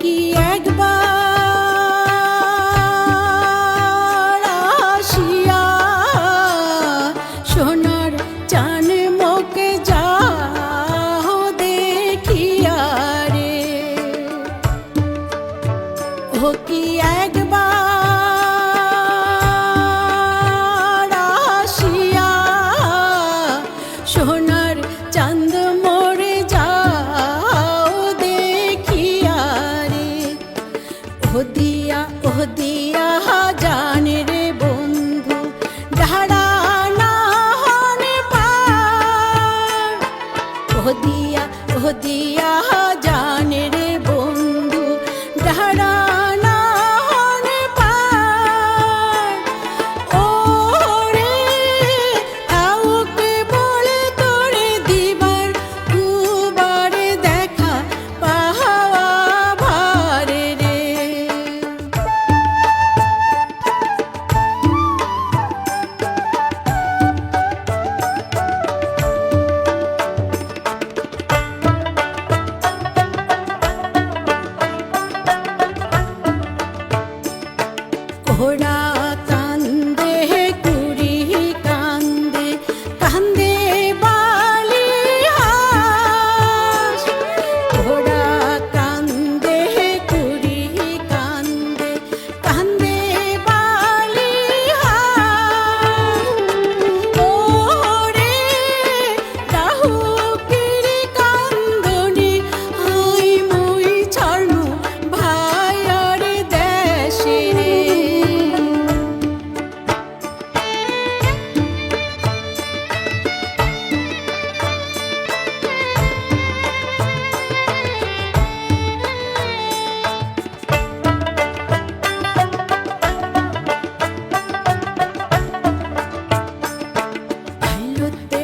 কি একবার আসিয়া সোনার চান মোকে যাহ দেখিয়া রে। কি একবার আসিয়া সোনার দিয়া ও দিয়া জানে রে বন্ধু যাহারা না হন পার। ও দিয়া ও দিয়া to think